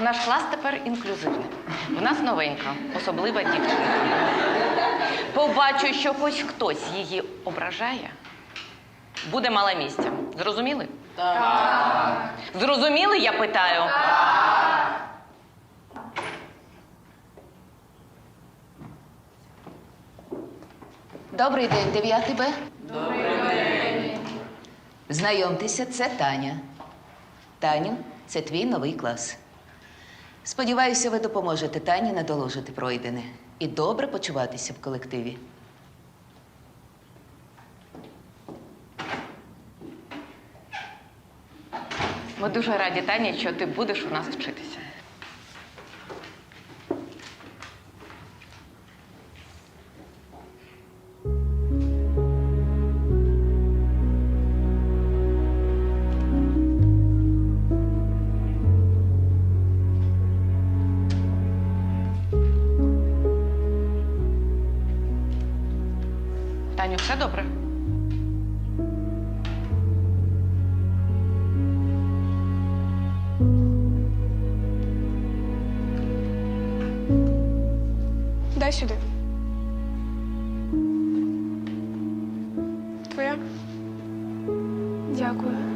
Наш клас тепер інклюзивний. У нас новенька, особлива дівчинка. Побачу, що хоч хтось її ображає, буде мало місця. Зрозуміли? Так. Зрозуміли, я питаю? Добрий день, 9 Б. Добрий день. Знайомтеся, це Таня. Таню, це твій новий клас. Сподіваюся, ви допоможете Тані надолужити пройдене і добре почуватися в колективі. Ми дуже раді, Тані, що ти будеш у нас вчитися. Таню, все добре? Дай сюди. Твоя? Дякую.